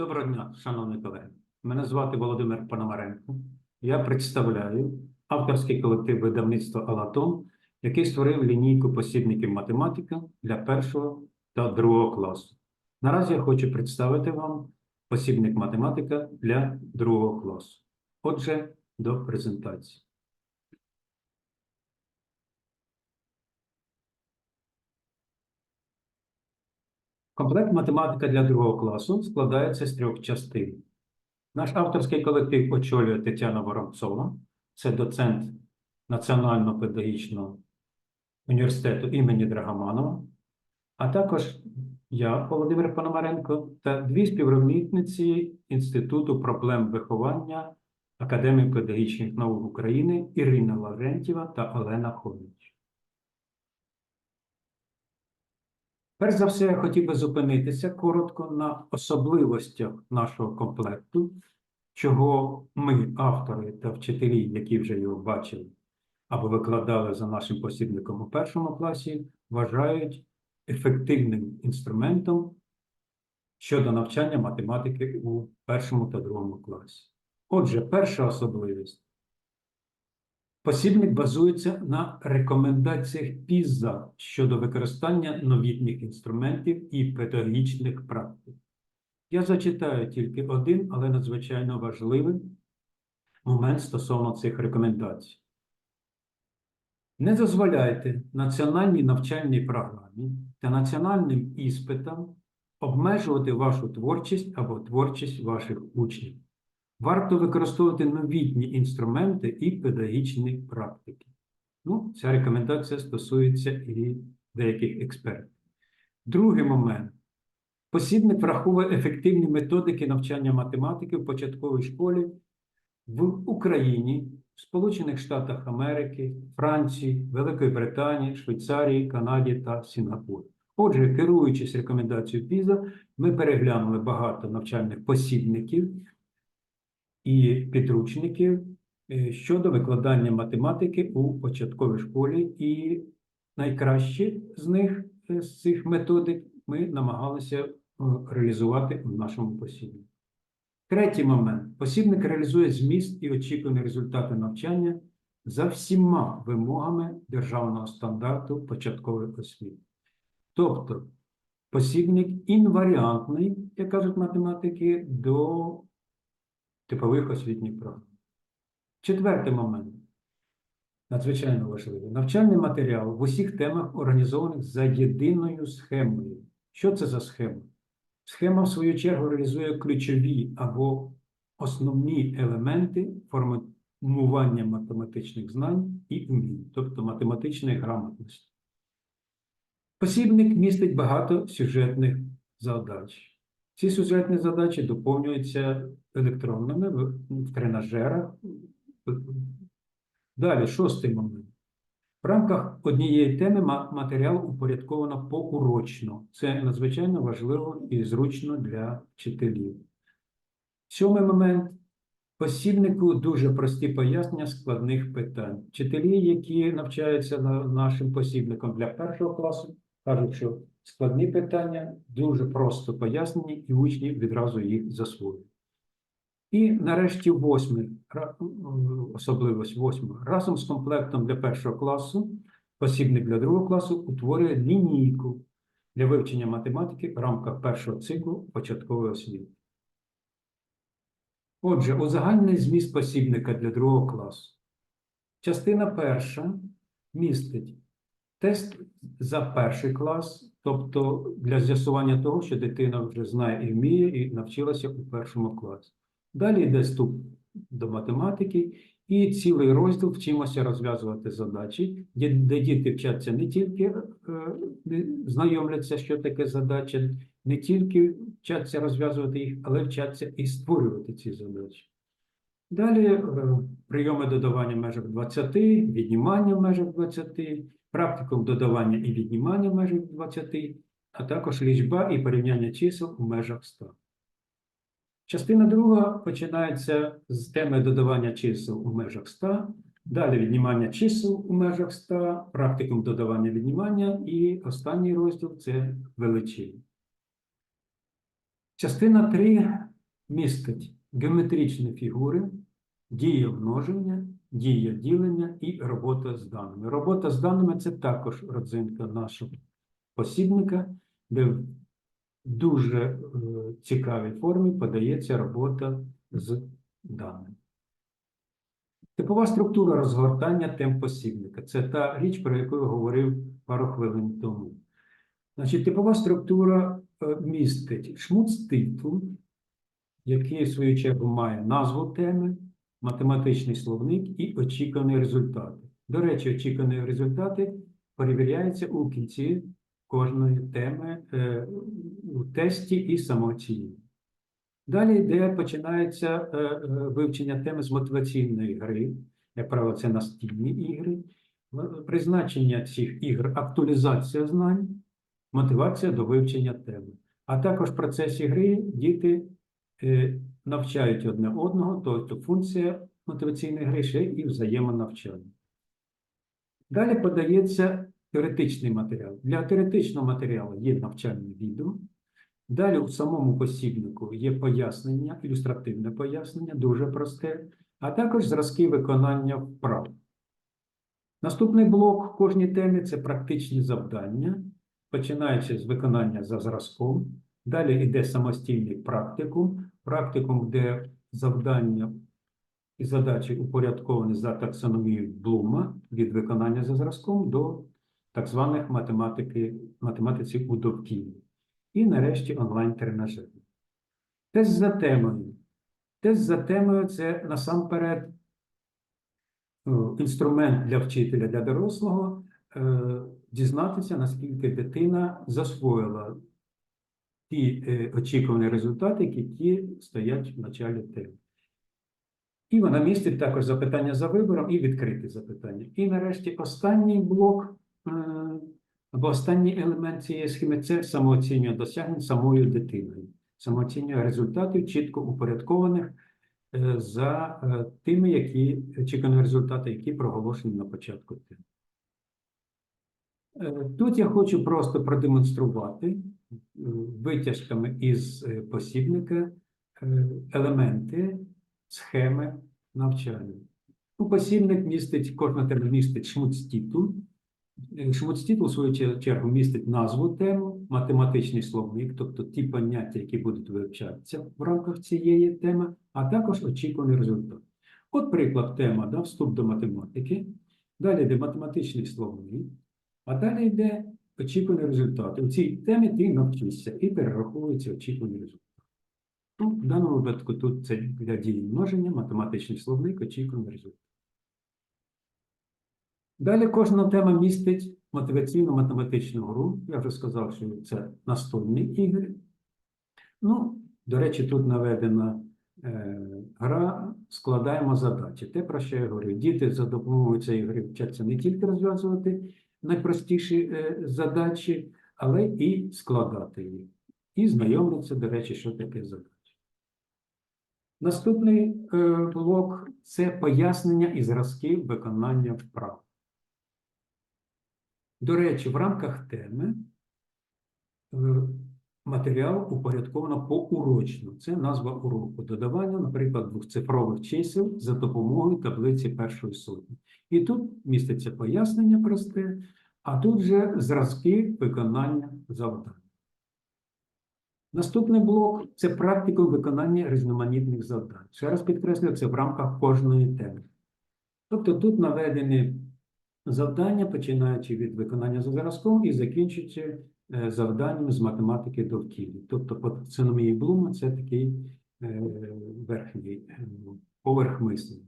Доброго дня, шановні колеги. Мене звати Володимир Пономаренко. Я представляю авторський колектив видавництва Алатон, який створив лінійку посібників математика для першого та другого класу. Наразі я хочу представити вам посібник математика для другого класу. Отже, до презентації. Комплект математика для другого класу складається з трьох частин. Наш авторський колектив очолює Тетяна Воронцова, це доцент Національного педагогічного університету імені Драгоманова, а також я, Володимир Пономаренко, та дві співробітниці Інституту проблем виховання Академії педагогічних наук України Ірина Лаврентєва та Олена Хович. Перш за все, я хотів би зупинитися коротко на особливостях нашого комплекту, чого ми, автори та вчителі, які вже його бачили або викладали за нашим посібником у першому класі, вважають ефективним інструментом щодо навчання математики у першому та другому класі. Отже, перша особливість. Посібник базується на рекомендаціях ПІЗа щодо використання новітніх інструментів і педагогічних практик. Я зачитаю тільки один, але надзвичайно важливий момент стосовно цих рекомендацій. Не дозволяйте національній навчальній програмі та національним іспитам обмежувати вашу творчість або творчість ваших учнів. Варто використовувати новітні інструменти і педагогічні практики. Ну, ця рекомендація стосується і деяких експертів. Другий момент. Посібник враховує ефективні методики навчання математики в початковій школі в Україні, Сполучених Штатах Америки, Франції, Великої Британії, Швейцарії, Канаді та Сінгапурі. Отже, керуючись рекомендацією ПІЗа, ми переглянули багато навчальних посібників і підручників е, щодо викладання математики у початковій школі, і найкращі з них е, з цих методик ми намагалися е, реалізувати в нашому посібнику. Третій момент. Посібник реалізує зміст і очікувані результати навчання за всіма вимогами державного стандарту початкової освіти. Тобто, посібник інваріантний, як кажуть математики, до типових освітніх програм. Четвертий момент. Надзвичайно важливий. Навчальний матеріал в усіх темах організованих за єдиною схемою. Що це за схема? Схема, в свою чергу, реалізує ключові або основні елементи формування математичних знань і умінь, тобто математичної грамотності. Посібник містить багато сюжетних задач. Ці сюжетні задачі доповнюються електронними в, тренажерах. Далі, шостий момент. В рамках однієї теми матеріал упорядковано поурочно. Це надзвичайно важливо і зручно для вчителів. Сьомий момент. Посібнику дуже прості пояснення складних питань. Вчителі, які навчаються нашим посібником для першого класу, кажуть, що складні питання дуже просто пояснені, і учні відразу їх засвоюють. І нарешті м, особливість восьма. Разом з комплектом для першого класу, посібник для другого класу утворює лінійку для вивчення математики в рамках першого циклу початкової освіти. Отже, узагальний зміст посібника для другого класу. Частина перша містить тест за перший клас, тобто для з'ясування того, що дитина вже знає і вміє, і навчилася у першому класі. Далі йде вступ до математики і цілий розділ вчимося розв'язувати задачі, де, діти вчаться не тільки е, знайомляться, що таке задача, не тільки вчаться розв'язувати їх, але вчаться і створювати ці задачі. Далі е, прийоми додавання межах 20, віднімання межах 20, практикум додавання і віднімання в межах 20, а також лічба і порівняння чисел у межах 100. Частина друга починається з теми додавання чисел у межах 100, далі віднімання чисел у межах 100, практикум додавання віднімання і останній розділ це величини. Частина 3 містить геометричні фігури, дія множення, дія ділення і робота з даними. Робота з даними це також родзинка нашого посібника, де в дуже е, цікавій формі подається робота з даними. Типова структура розгортання тем посібника. Це та річ, про яку я говорив пару хвилин тому. Значить, типова структура е, містить шмуц-титул, який, в свою чергу, має назву теми, математичний словник і очікувані результати. До речі, очікувані результати перевіряються у кінці кожної теми е, у тесті і самооцінюванні. Далі йде, починається е, е, вивчення теми з мотиваційної гри, як правило, це настільні ігри, призначення цих ігр, актуалізація знань, мотивація до вивчення теми. А також в процесі гри діти е, навчають одне одного, тобто функція мотиваційної гри ще і взаємонавчання. Далі подається теоретичний матеріал. Для теоретичного матеріалу є навчальне відео. Далі у самому посібнику є пояснення, ілюстративне пояснення, дуже просте, а також зразки виконання вправ. Наступний блок кожній темі це практичні завдання, починаючи з виконання за зразком. Далі йде самостійний практикум, практикум, де завдання і задачі упорядковані за таксономією Блума від виконання за зразком до так званих математики, математиці у довкіллі. І нарешті онлайн-тренажери. Тест за темою. Тест за темою це насамперед інструмент для вчителя, для дорослого е, дізнатися, наскільки дитина засвоїла ті е, очікувані результати, які стоять в началі теми. І вона містить також запитання за вибором і відкриті запитання. І нарешті останній блок е, або останній елемент цієї схеми це самооцінювання досягнень самою дитиною. Самооцінювання результатів чітко упорядкованих е, за тими, які очікувані результати, які проголошені на початку теми. Тут я хочу просто продемонструвати витяжками із е, посібника е, елементи схеми навчання. Ну, посібник містить, кожна тема містить шмуцтітул. Е, Шмуцтітул, в свою чергу, містить назву тему, математичний словник, тобто ті поняття, які будуть вивчатися в рамках цієї теми, а також очікуваний результат. От приклад тема, да, вступ до математики. Далі йде математичний словник, а далі йде очікувані результати. У цій темі ти навчишся і перераховуються очікувані результати. Ну, в даному випадку тут це для дії множення, математичний словник, очікуваний результат. Далі кожна тема містить мотиваційну математичну гру. Я вже сказав, що це настольні ігри. Ну, до речі, тут наведена е, гра складаємо задачі. Те, про що я говорю. Діти за допомогою цієї гри вчаться не тільки розв'язувати найпростіші е, задачі, але і складати їх. І знайомляться, до речі, що таке задача. Наступний е, блок це пояснення і зразки виконання вправ. До речі, в рамках теми е, матеріал упорядковано поурочно. Це назва уроку. Додавання, наприклад, двохцифрових чисел за допомогою таблиці першої сотні. І тут міститься пояснення просте, а тут же зразки виконання завдань. Наступний блок це практика виконання різноманітних завдань. Ще раз підкреслюю, це в рамках кожної теми. Тобто тут наведені завдання, починаючи від виконання за зразком і закінчуючи е, завданнями з математики довкілля. Тобто по таксономії Блума це такий е, верхній е, поверх мислення.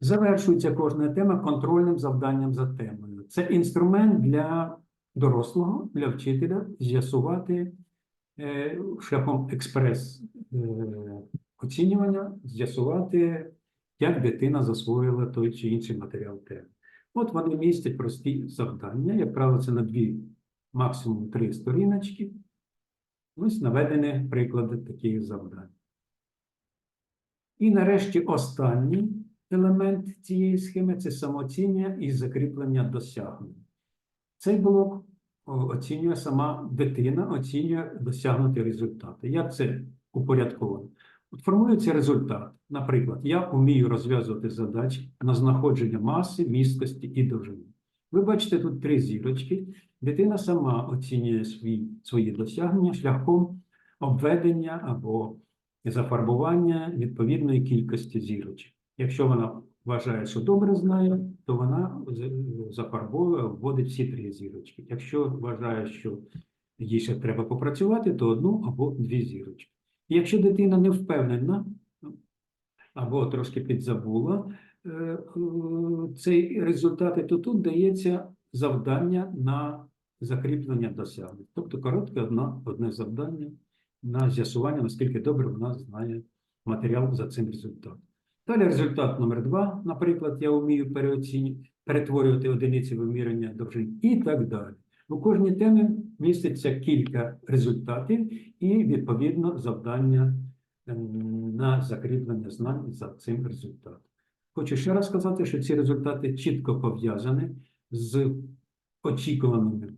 Завершується кожна тема контрольним завданням за темою. Це інструмент для дорослого, для вчителя з'ясувати е, шляхом експрес е, з'ясувати, як дитина засвоїла той чи інший матеріал теми. От вони містять прості завдання, як правило, це на дві, максимум три сторіночки. Ось наведені приклади таких завдань. І нарешті останній елемент цієї схеми це самооцінення і закріплення досягнень. Цей блок оцінює сама дитина, оцінює досягнуті результати. Як це упорядковано? От формується результат. Наприклад, я вмію розв'язувати задачі на знаходження маси, місткості і довжини. Ви бачите тут три зірочки. Дитина сама оцінює свої, свої досягнення шляхом обведення або зафарбування відповідної кількості зірочок. Якщо вона вважає, що добре знає, то вона зафарбовує, вводить всі три зірочки. Якщо вважає, що їй ще треба попрацювати, то одну або дві зірочки. І якщо дитина не впевнена або трошки підзабула е, цей результати, то тут дається завдання на закріплення досягнень. Тобто коротке одна, одне завдання на з'ясування, наскільки добре вона знає матеріал за цим результатом. Далі результат номер два, наприклад, я вмію перетворювати одиниці виміряння довжин і так далі. У кожній темі міститься кілька результатів і, відповідно, завдання ем, на закріплення знань за цим результатом. Хочу ще раз сказати, що ці результати чітко пов'язані з очікуваними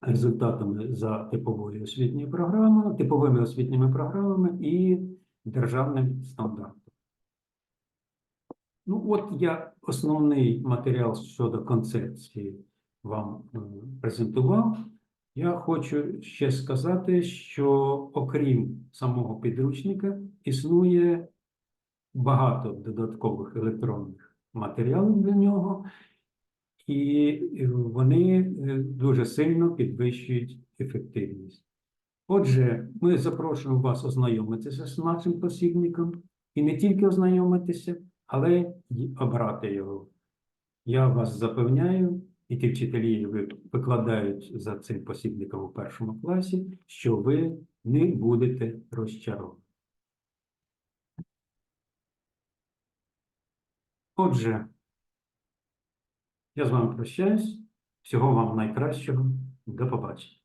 результатами за типовою освітньою програмою, типовими освітніми програмами і державним стандартом. Ну, от я основний матеріал щодо концепції вам е, презентував. Я хочу ще сказати, що окрім самого підручника існує багато додаткових електронних матеріалів для нього, і е, вони е, дуже сильно підвищують ефективність. Отже, ми запрошуємо вас ознайомитися з нашим посібником і не тільки ознайомитися, але й обрати його. Я вас запевняю, і ті вчителі, викладають за цим посібником у першому класі, що ви не будете розчаровані. Отже, я з вами прощаюсь. Всього вам найкращого. До побачення.